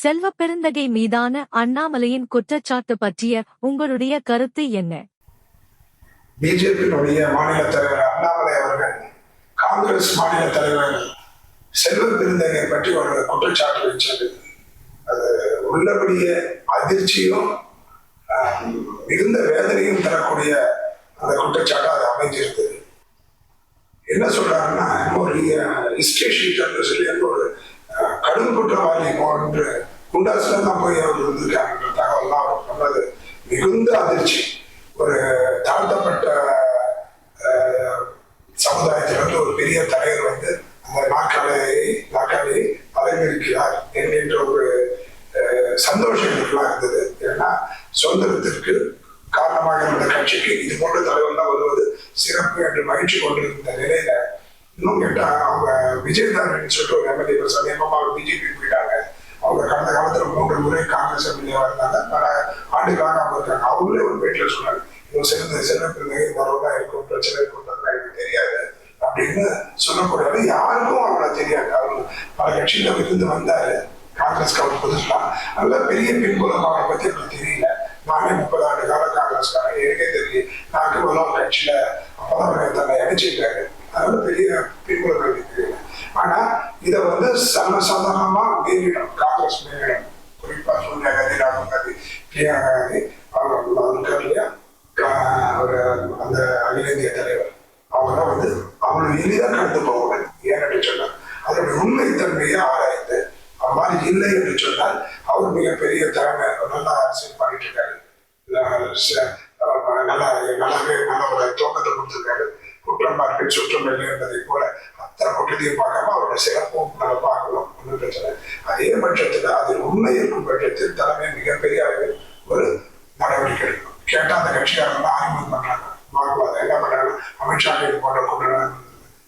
செல்வ பெருந்தகை மீதான அண்ணாமலையின் குற்றச்சாட்டு பற்றிய உங்களுடைய கருத்து என்ன? பிஜேபியினுடைய மாநில தலைவர் அண்ணாமலை அவர்கள் காங்கிரஸ் மாநில தலைவர் செல்வ பெருந்தகை பற்றி ஒரு குற்றச்சாட்டு வச்சது அது உள்ளபடியே அதிர்ச்சியும் மிகுந்த வேதனையும் தரக்கூடிய அந்த குற்றச்சாட்டு அது அமைஞ்சிருந்தது. என்ன சொல்றாருன்னா ஒரு ஹிஸ்டரி ஷீட் சொல்லி ஒரு கடும் குற்றவாளி போன்று குண்டாசுல தான் போய் அவர் இருந்திருக்காங்கன்ற தகவல்லாம் அவர் சொன்னது மிகுந்த அதிர்ச்சி. ஒரு தாழ்த்தப்பட்ட சமுதாயத்திலிருந்து ஒரு பெரிய தலைவர் வந்து அந்த நாற்காலியை நாற்காலியை அலங்கரிக்கிறார் என்கின்ற ஒரு சந்தோஷம் இருக்கலாம் இருந்தது. ஏன்னா சுதந்திரத்திற்கு காரணமாக இருந்த கட்சிக்கு இது போன்ற தலைவர் தான் வருவது சிறப்பு என்று மகிழ்ச்சி கொண்டிருந்த நிலையில இன்னும் கேட்டா அவங்க விஜயதாரன் சொல்லிட்டு ஒரு எம்எல்ஏ சமீபமா அவர் பிஜேபி போயிட்டாங்க. அவங்க கடந்த காலத்துல மூன்று முறை காங்கிரஸ் எம்எல்ஏவா இருந்தாங்க. பல ஆண்டுகளாக அவங்க இருக்காங்க. அவங்களே ஒரு பேட்டில் சொன்னாங்க இவர் சிறந்த சிறந்த இந்த அளவுதான் இருக்கும் பிரச்சனை இருக்கும் எனக்கு தெரியாது அப்படின்னு சொல்லக்கூடாது. யாருக்கும் அவங்கள தெரியாது. அவர் பல கட்சியில இருந்து வந்தாரு. காங்கிரஸ்க்கு அவர் புதுசுலாம் நல்ல பெரிய பின்புலம் அவரை பத்தி எனக்கு தெரியல. நானே முப்பது ஆண்டு கால காங்கிரஸ்காரன். எனக்கே தெரியும். நான் முதலாம் கட்சியில அப்பதான் தன்னை இணைச்சிருக்காரு. அதனால பெரிய பின்புலம் எனக்கு தெரியல. ஆனா இதை வந்து சர்வசாதாரணமா மீறிடும் காங்கிரஸ் மீறிடும் குறிப்பா சோனியா காந்தி ராகுல் காந்தி பிரியங்கா காந்தி அவங்க இருக்கார் இல்லையா ஆஹ் ஒரு அந்த அகில இந்திய தலைவர் அவங்க வந்து அவங்களை எளிதாக கடந்து போவாங்க ஏன் என்று சொன்னார் அதனுடைய உண்மைத்தன்மையை ஆராய்ந்து அவ்வாறு மாதிரி இல்லை என்று சொன்னால் அவர் மிகப்பெரிய திறமை நல்லா அரசியல் பண்ணிட்டு இருக்காரு ச- நல்லா நல்லாவே நல்ல ஒரு தோக்கத்தை கொடுத்துருக்காரு குற்றம் பார்க்க சுற்றம் இல்லை என்பதை போல அத்தனை குற்றத்தையும் பார்க்காம அவரோட சிறப்பும் நம்ம பார்க்கணும் ஒன்றும் பிரச்சனை. அதே பட்சத்தில் அது உண்மை இருக்கும் பட்சத்தில் தலைமை மிகப்பெரிய அளவில் ஒரு நடவடிக்கை எடுக்கும். கேட்டால் அந்த கட்சிக்காரங்களாம் ஆரம்பம் பண்ணுறாங்க வாக்குவாதம் என்ன பண்ணுறாங்க அமித்ஷா இது போன்ற குற்றம்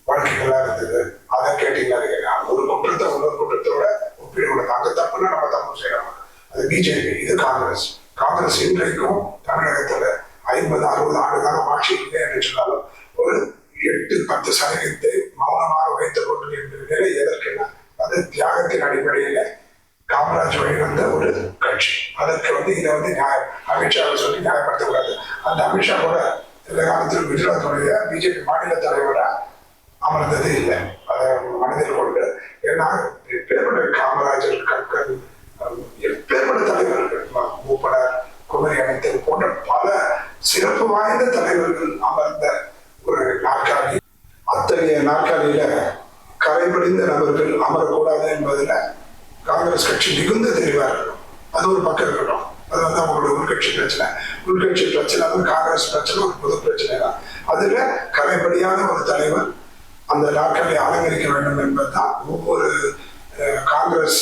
வழக்குகளாக இருந்தது. அதை கேட்டீங்களா? கேட்கலாம் ஒரு குற்றத்தை இன்னொரு குற்றத்தோட ஒப்பிடக்கூடாது அந்த தப்புன்னா நம்ம தப்பு செய்யலாம் அது பிஜேபி இது காங்கிரஸ். காங்கிரஸ் இன்றைக்கும் தமிழகத்தில் ஐம்பது அறுபது ஆண்டுகளாக ஆட்சி இல்லை என்று சொன்னாலும் ஒரு எட்டு பத்து சதவீதத்தை மௌனமாக வைத்துக் கொண்டிருக்கின்ற நிலை எதற்குன்னா அது தியாகத்தின் அடிப்படையில் காமராஜ் வழி வந்த ஒரு கட்சி. அதற்கு வந்து இதை வந்து நியாய அமித்ஷாவை சொல்லி நியாயப்படுத்தக்கூடாது அந்த அமித்ஷா கூட இந்த காலத்தில் குஜராத்துடைய பிஜேபி மாநில தலைவராக அமர்ந்தது இல்லை. காங்கிரஸ் கட்சி மிகுந்த தெளிவா இருக்கும் அது ஒரு பக்கம் இருக்கட்டும் அது வந்து அவங்களோட உள்கட்சி பிரச்சனை. உள்கட்சி பிரச்சனை வந்து காங்கிரஸ் பிரச்சனை ஒரு பொது பிரச்சனை தான். அதுல கலைப்படியான ஒரு தலைவர் அந்த நாட்களை அலங்கரிக்க வேண்டும் என்பதுதான் ஒவ்வொரு காங்கிரஸ்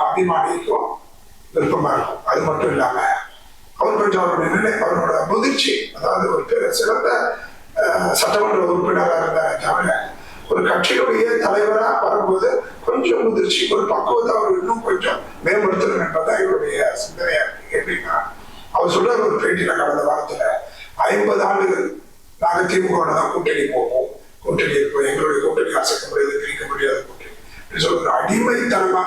அபிமானிக்கும் விருப்பமா இருக்கும். அது மட்டும் இல்லாம அவர் கொஞ்சம் அவருடைய நிலை அவரோட முதிர்ச்சி அதாவது ஒரு பெரு- சிறந்த சட்டமன்ற உறுப்பினராக இருந்தார் தவிர ஒரு கட்சியுடைய தலைவராக வரும்போது கொஞ்சம் முதிர்ச்சி. ஒரு பக்குவத்தை அவர் இன்னும் கொஞ்சம் மேம்படுத்தணும் என்பதுதான் இவருடைய சிந்தனையா இருக்கு. எப்படின்னா அவர் சொல்ற ஒரு பேட்டியில கடந்த வாரத்துல ஐம்பது ஆண்டுகள் நாங்கள் திமுக தான் கூட்டணி போவோம். கூட்டணி இருப்போம் எங்களுடைய கூட்டணி அசைக்க முடியாது பிரிக்க முடியாது கூட்டணி. சொல்ற அடிமைத்தனமா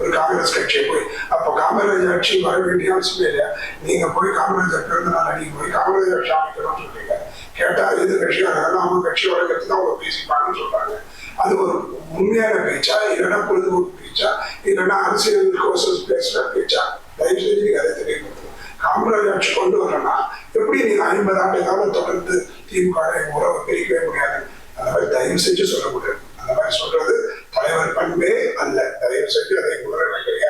ஒரு காங்கிரஸ் கட்சியை போய் அப்போ காமராஜ் ஆட்சி வர வேண்டிய அவசியம் இல்லையா? நீங்க போய் காமராஜர் பிறந்த நாள் அடிக்க போய் காமராஜ் ஆட்சி அமைக்கணும்னு சொல்றீங்க. கேட்டா எது கட்சிக்காரங்க அவங்க கட்சி வழக்கத்து அவங்க பேசிப்பாங்கன்னு சொல்றாங்க. அது ஒரு உண்மையான பேச்சா இல்லைன்னா பொழுதுபோக்கு பேச்சா இல்லைன்னா அரசியல் கோர்சஸ் பேசுற பேச்சா? தயவு செஞ்சு நீங்க அதை தெரியப்படுத்தும் காமராஜ் ஆட்சி கொண்டு வரணும்னா எப்படி நீங்க ஐம்பது ஆண்டு காலம் தொடர்ந்து திமுக உறவை பிரிக்கவே முடியாது? அந்த மாதிரி தயவு செஞ்சு சொல்ல முடியாது. அந்த மாதிரி சொல்றது தலைவர் பண்பே அல்ல. தயவு செஞ்சு அதை உணர வேண்டும்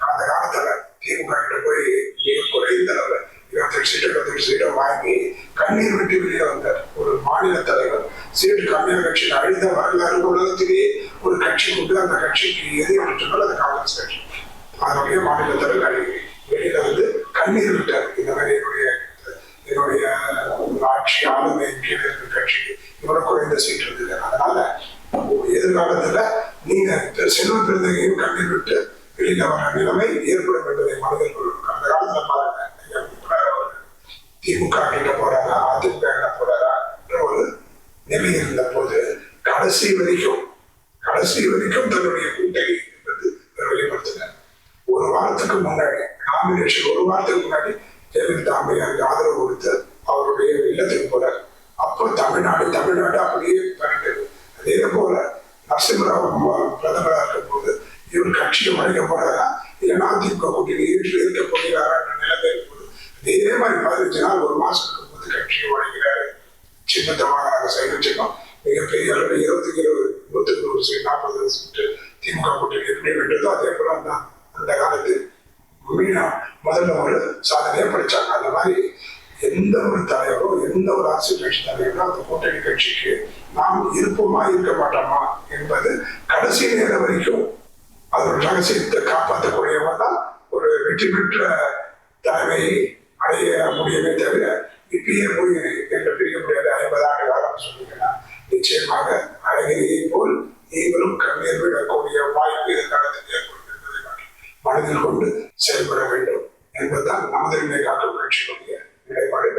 கடந்த காலத்துல திமுக கிட்ட போய் மிக குறைந்த அளவு இருபத்தெட்டு சீட்டு இருபத்தெட்டு சீட்டை வாங்கி கண்ணீர் விட்டு வெளியே வந்தார் ஒரு மாநில தலைவர் கம்யூனிஸ்ட் கம்மியான கட்சியில் அழிந்த வரலாறு உலகத்திலேயே ஒரு கட்சி உண்டு அந்த கட்சிக்கு எது என்று சொன்னால் அது காங்கிரஸ் கட்சி அதனுடைய மாநில தலைவர் வெளியில வந்து கண்ணீர் விட்டார் இந்த மாதிரி என்னுடைய என்னுடைய ஆட்சி ஆளுமை கீழே இருக்கிற கட்சிக்கு இவ்வளவு குறைந்த சீட் இருந்தது அதனால எதிர்காலத்துல நீங்க செல்வ பிறந்தையும் கண்ணீர் விட்டு வெளியில வர நிலைமை ஏற்படும் என்பதை மனதில் கொள்ளணும் அந்த காலத்துல பாருங்க திமுக அப்படின்ற போறாரா அதிமுக கிட்ட போறாரா என்ற ஒரு நிலை இருந்த போது கடைசி வரைக்கும் கடைசி வரைக்கும் தன்னுடைய கூட்டணி என்பது வெளிப்படுத்தினார் ஒரு வாரம் வாரத்துக்கு முன்னாடி நாமினேஷன் ஒரு வாரத்துக்கு முன்னாடி ஜெயலலிதா அம்மையாருக்கு ஆதரவு கொடுத்து அவருடைய இல்லத்துக்கு போறார் அப்போ தமிழ்நாடு தமிழ்நாடு அப்படியே பறந்தது அதே போல நரசிம்மராவ் பிரதமராக இருக்கும் போது இவர் கட்சியை வழங்க போறாரா இல்லைன்னா அதிமுக கூட்டணி ஏற்று இருக்க போகிறாரா என்ற நிலைமை இருக்கும்போது அதே மாதிரி பதினஞ்சு நாள் ஒரு மாசம் இருக்கும்போது கட்சியை வழங்கிறாரு சின்னத்தமாக செயல்பட்டோம் மிகப்பெரிய அளவில் இருபத்தி இருபது நூற்றுக்கு நூறு சீட் நாற்பது சீட்டு திமுக கூட்டணி எப்படி வென்றதோ அதே போல தான் அந்த காலத்தில் மீனா முதல்ல ஒரு சாதனையை படித்தாங்க அந்த மாதிரி எந்த ஒரு தலைவரோ எந்த ஒரு அரசியல் கட்சி தலைவரோ அந்த கூட்டணி கட்சிக்கு நாம் இருப்போமா இருக்க மாட்டோமா என்பது கடைசி நேரம் வரைக்கும் அதோட ரகசியத்தை காப்பாற்றக்கூடியவங்க தான் ஒரு வெற்றி பெற்ற தலைமையை அடைய முடியவே தவிர இப்பயே போய் என்ற பிரிக்க முடியாது ஐம்பது ஆண்டு காலம் சொன்னீங்கன்னா நிச்சயமாக அழகிரியை போல் நீங்களும் கண்ணீர் விடக்கூடிய வாய்ப்பு எதிர்காலத்தில் ஏற்படும். மனதில் கொண்டு செயல்பட வேண்டும் என்பதுதான் நமது இடைக்காட்டு கட்சியினுடைய நிலைப்பாடு.